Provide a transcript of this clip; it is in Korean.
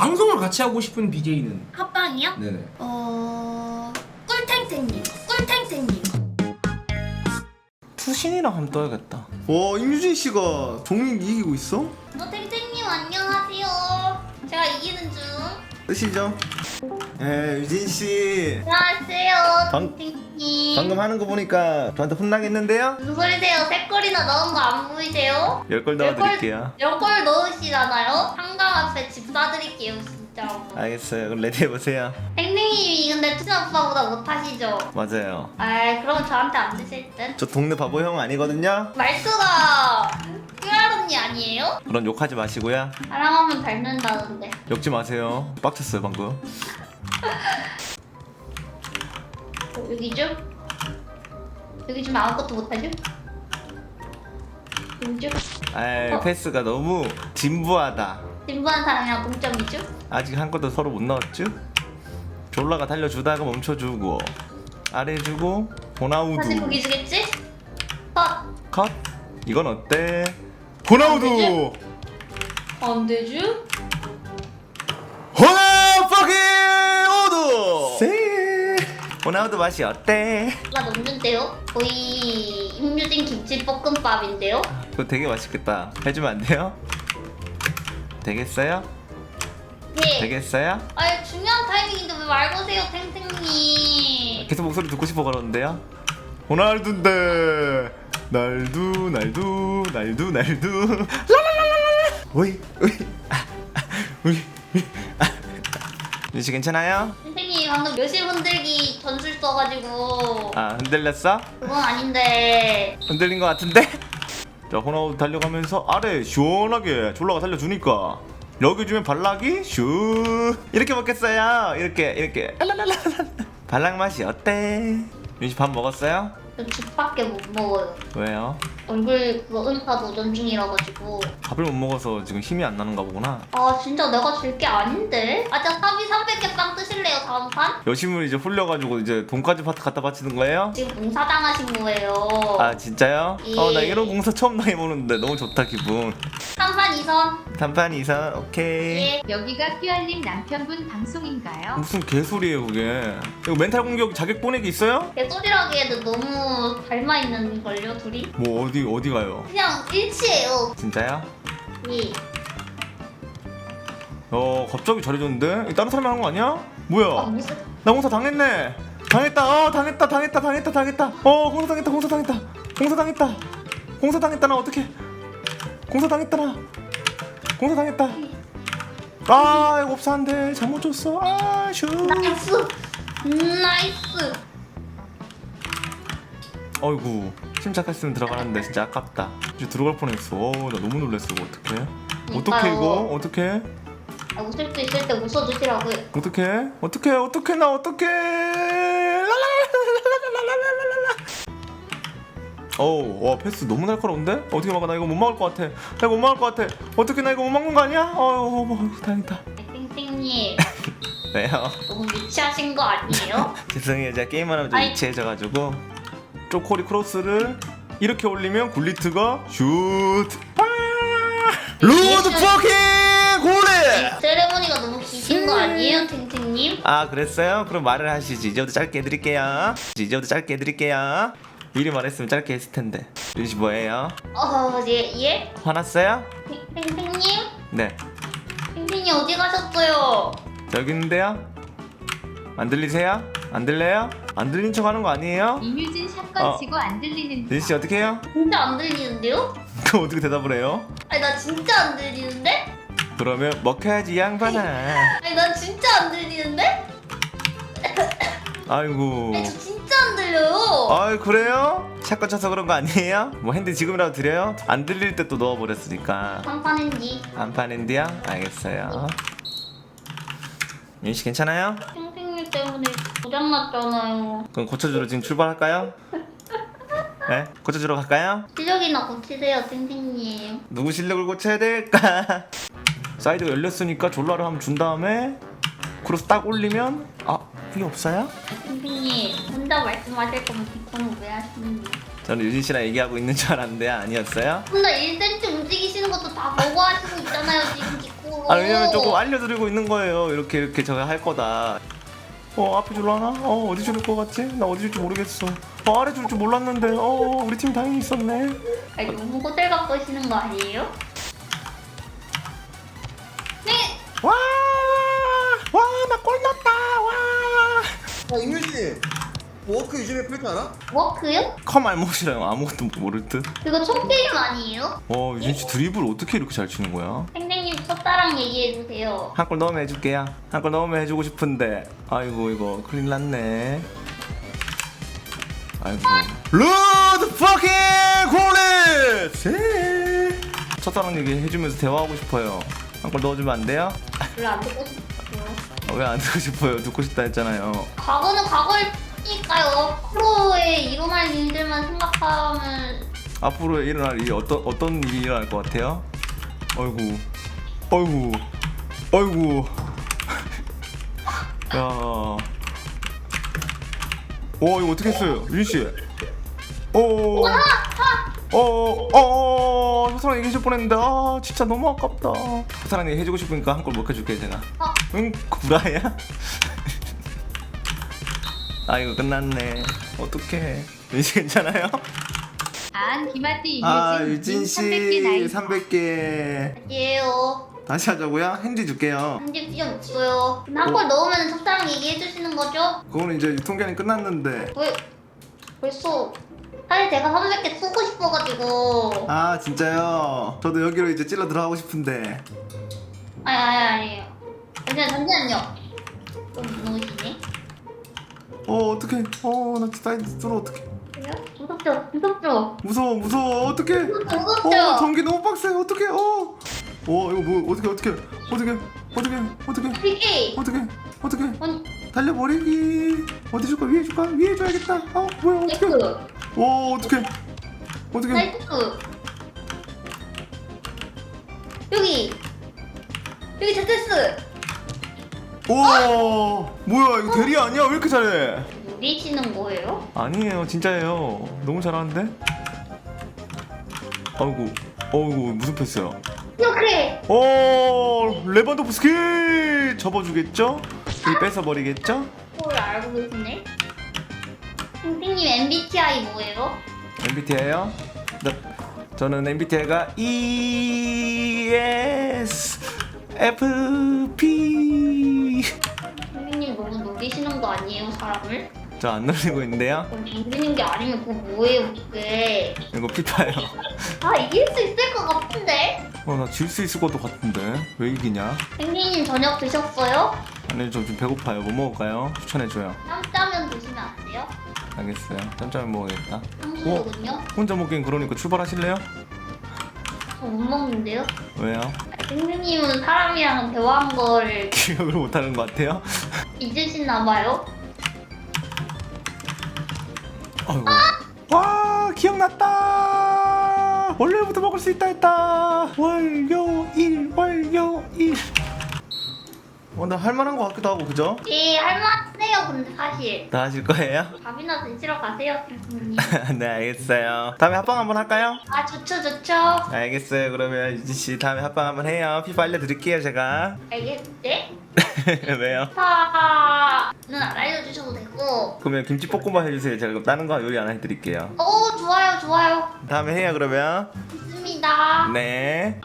방송을 같이 하고 싶은 BJ는 합방이요? 네네. 어... 꿀탱탱님 꿀탱탱님 투신이랑 한번 떠야겠다. 와 임유진 씨가 종민 이기고 있어? 어 탱탱님 안녕하세요 제가 이기는 중 뜨시죠? 에 유진 씨 안녕하세요 방- 탱탱님 방금 하는 거 보니까 저한테 혼나겠는데요? 무슨 소리세요? 세 골이나 넣은 거 안 보이세요? 열골 열골 넣으시잖아요? 한강 앞에 집 사드릴게요 알겠어요. 그럼 레디 해보세요. 탱탱님이 근데 투진 오빠보다 못하시죠? 맞아요. 아 그럼 저한테 안 드실 듯? 저 동네 바보 형 아니거든요. 말투가 큐알 언니 아니에요? 그런 욕하지 마시고요. 사랑하면 닮는다던데 욕지 마세요. 빡쳤어요 방금. 어, 여기죠? 여기 좀 아무것도 못하죠? 여기죠? 아 어. 패스가 너무 진부하다. 진부한 사람이랑 동점이죠? 아직 한 것도 서로 못 넣었죠? 졸라가 달려주다가 멈춰주고 아래 주고 다시 호나우두 거기 주겠지? 컷! 컷 이건 어때? 호나우두 되지? 안 되죠? 호나 퍼킹 우두 세 호나우두 맛이 어때? 나 넘는데요? 거의 임유진 김치 볶음밥인데요? 그거 되게 맛있겠다 해주면 안 돼요? 되겠어요? 네 되겠어요? 아니 중요한 타이밍인데 왜말 거세요 탱탱님 계속 목소리 듣고 싶어 그러는데요? 호날두인데 날두 날두 날두 날두 라라라라라 오이 오이 아, 아, 오이 오이 아. 윤씨 괜찮아요? 탱탱님 방금 묘실 흔들기 전술 써가지고 아 흔들렸어? 그건 아닌데 흔들린 것 같은데? 자 호나우두 달려가면서 아래 시원하게 졸라가 살려주니까 여기 주면 발락이 슈 이렇게 먹겠어요 이렇게 이렇게. 발락 맛이 어때? 윤씨 밥 먹었어요? 저 죽밖에 못 먹어요 왜요? 얼굴 그거 음파 도전 중이라 가지고 밥을 못 먹어서 지금 힘이 안 나는가 보구나. 아 진짜 내가 질 게 아닌데 아자 사비 300개 빵 뜨실래요 다음 판? 여심을 이제 홀려가지고 이제 돈까지 파트 갖다 바치는 거예요? 지금 봉사당하신 거예요 아 진짜요? 예. 어나 이런 공사 처음 당해보는데 너무 좋다 기분. 3판 2선 단판 이상 오케이. 예 여기가 큐알님 남편분 방송인가요? 무슨 개소리예요 그게? 이거 멘탈 공격 자격 보내기 있어요? 개소리라기에도 너무 닮아있는 걸요 둘이? 뭐 어디 어디 가요? 그냥 일치해요 진짜요? 예 어 갑자기 잘해줬는데? 이거 다른 사람이 하는 거 아니야? 아, 뭐야? 무슨 나 공사 당했네. 당했다. 어 당했다 당했다 당했다 당했다. 어 공사 당했다 공사 당했다 공사 당했다 공사 당했다 나 어떡해? 공사 당했다 나. 공사 당했다. 아 없었는데 잘못 줬어. 아 슈. 나이스 나이스 어이구 침착했으면 들어가는데 진짜 아깝다. 이제 들어갈 뻔했어. 어나 너무 놀랐어. 이거 어떡해? 어떡해 이거? 어떡해? 아, 웃을 수 있을 때 웃어주시라고요 어떡해? 어떡해? 어떡해? 나 어떡해? 랄랄랄랄랄랄랄랄랄랄랄. 어우, 와 패스 너무 날카로운데? 어떻게 막아? 나 이거 못 막을 것 같아. 나 이거 못 막을 것 같아. 어떻게 나 이거 못 막는 거 아니야? 어우, 뭐, 다행이다. 땡땡님 왜요? 너무 유치하신 거 아니에요? 죄송해요, 제가 게임만 하면 좀 아이. 유치해져가지고 쪼코리 크로스를 이렇게 올리면 굴리트가 슛. 아! 아 그랬어요? 그럼 말을 하시지 이제부터 짧게 해드릴게요 이제부터 짧게 해드릴게요 미리 말했으면 짧게 했을 텐데 윤 씨 뭐예요? 어, 예, 예? 화났어요? 탱- 탱탱님? 네 탱탱님 어디 가셨어요? 여기 있는데요? 안 들리세요? 안 들려요? 안 들린 척 하는 거 아니에요? 이뮤진 샷건 어. 치고 안 들리는 윤씨 어떻게 해요? 진짜 안 들리는데요? 그럼 어떻게 대답을 해요? 아니 나 진짜 안 들리는데? 그러면 먹혀야지 이 양반아 아니 난 진짜 안 들리는데? 아이고 아니 저 진짜 안 들려요 아이 그래요? 샷건 쳐서 그런 거 아니에요? 뭐 핸드 지금이라도 드려요? 안 들릴 때 또 넣어버렸으니까 한판인지 안판 핸드야? 알겠어요 윤씨 괜찮아요? 탱탱님 때문에 고장났잖아요 그럼 고쳐주러 지금 출발할까요? 네? 고쳐주러 갈까요? 실력이나 고치세요 탱탱님 누구 실력을 고쳐야 될까? 사이드가 열렸으니까 졸라를 한번 준 다음에 크로스 딱 올리면 아 이게 없어요? 탱탱님 혼자 말씀하실 거면 디코는 왜 하시는지 저는 유진 씨랑 얘기하고 있는 줄 알았는데 아니었어요? 혼자 1cm 움직이시는 것도 다 보고 하시고 있잖아요 지금 디코로 아 왜냐면 오. 조금 알려드리고 있는 거예요. 이렇게 이렇게 저가 할 거다. 어 앞에 줄로 하나? 어 어디 줄일 것 같지? 나 어디 줄지 모르겠어. 어 아래 줄줄 몰랐는데. 어 우리 팀 다행히 있었네. 아니 너무 호들갑 떠시는 거 아니에요? 아 임유진 워크 요즘에 풀줄 알아? 워크요? 컴 알못이랑 아무것도 모를 듯. 그거 총게임 아니에요? 어, 유진 씨 드리블 어떻게 이렇게 잘 치는 거야? 생생님 첫사랑 얘기해주세요 한 골 넣으면 해줄게요. 한 골 넣으면 해주고 싶은데. 아이고, 이거 큰일 났네. 아이고. 루드 퍼킹 콜릿! 첫사랑 얘기 해주면서 대화하고 싶어요. 한 골 넣어주면 안 돼요? 별로 안 듣고 싶어요 왜 안 듣고 싶어요? 듣고 싶다 했잖아요. 과거는 과거일까요? 앞으로의 일어날 일들만 생각하면 앞으로 일어날 일이 어떤 어떤 일이 일어날 것 같아요? 어이구, 어이구, 어이구. 야, 오 이거 어떻게 했어요, 윤 씨? 오, 어, 어, 효사랑 얘기해줄 뻔했는데 아 진짜 너무 아깝다. 효사랑 얘기해주고 싶으니까 한골 먹혀줄게 제가. 어. 응, 구라야? 아 이거 끝났네. 어떡해. 윤씨 괜찮아요? 아안 김아띠 아 유진 씨 300개 나이 300개 아니에요 다시 하자고요? 핸디 줄게요. 편집 필요 없어요 한골 넣으면 첫사랑 얘기해 주시는 거죠? 그거는 이제 유통기한이 끝났는데. 왜 벌써 사실 제가 300개 쓰고 싶어가지고 아 진짜요? 저도 여기로 이제 찔러 들어가고 싶은데. 아니 아니 아니에요 잠시만 잠시만요 좀 무너지네 어 어떡해? 어나 사이드 들어 어떡해? 그래요? 무섭죠? 무섭죠? 무서워 무서워 어떡해? 무섭죠? 어 무섭죠? 전기 너무 빡세 어떡해? 어. 어 이거 뭐 어떻게 어떻게 어떻게 어떻게 어떻게 이게 어떻게 어떻게 아니 달려버리기 어디 줄까 위에 줄까 위에 줘야겠다 어 뭐야 어떻게 나이 스어 어떻게 어떻게 나이스 여기. 여기 제테스. 오 뭐야 이거 대리 아니야? 왜 이렇게 잘해? 노리시는 거예요? 아니에요 진짜예요. 너무 잘하는데? 아이고 어이구 무슨 패스야 오 레반도프스키 접어주겠죠? 이 뺏어버리겠죠? 그걸 알고 계시네 선생님 MBTI 뭐예요? MBTI요? 네, 저는 MBTI가 ESFP 선생님 너무 놀리시는 거 아니에요 사람을? 저 안 놀리고 있는데요? 그럼 놀리는 게 아니면 그거 뭐예요 그게? 이거 피파요. 아 이길 수 있을 것 같은데? 어 나 질 수 있을 것도 같은데. 왜 이기냐? 선생님 저녁 드셨어요? 아니 저 좀 배고파요. 뭐 먹을까요? 추천해줘요. 짬짜면 드시면 안 돼요? 알겠어요 짬짜면 먹어야겠다 탕수육은요? 혼자 먹긴 그러니까 출발하실래요? 저 못 먹는데요? 왜요? 아, 선생님은 사람이랑 대화한 걸 기억을 못하는 것 같아요? 잊으시나 봐요? 아이고. 와 기억났다 월요일부터 먹을 수 있다 했다 월요일 월요일 어 나 할만한 것 같기도 하고 그죠? 네 할만해요 근데 사실. 다 하실 거예요? 밥이나 드시러 가세요 선생님. 네 알겠어요. 다음에 합방 한번 할까요? 아 좋죠 좋죠. 알겠어요. 그러면 유진 씨 다음에 합방 한번 해요. 피파 알려드릴게요 제가. 알겠대? 왜요? 파는 안 알려주셔도 되고. 그러면 김치볶음밥 해주세요. 제가 그럼 다른 거 요리 안 해드릴게요. 오 좋아요 좋아요. 다음에 해요 그러면. 좋습니다. 네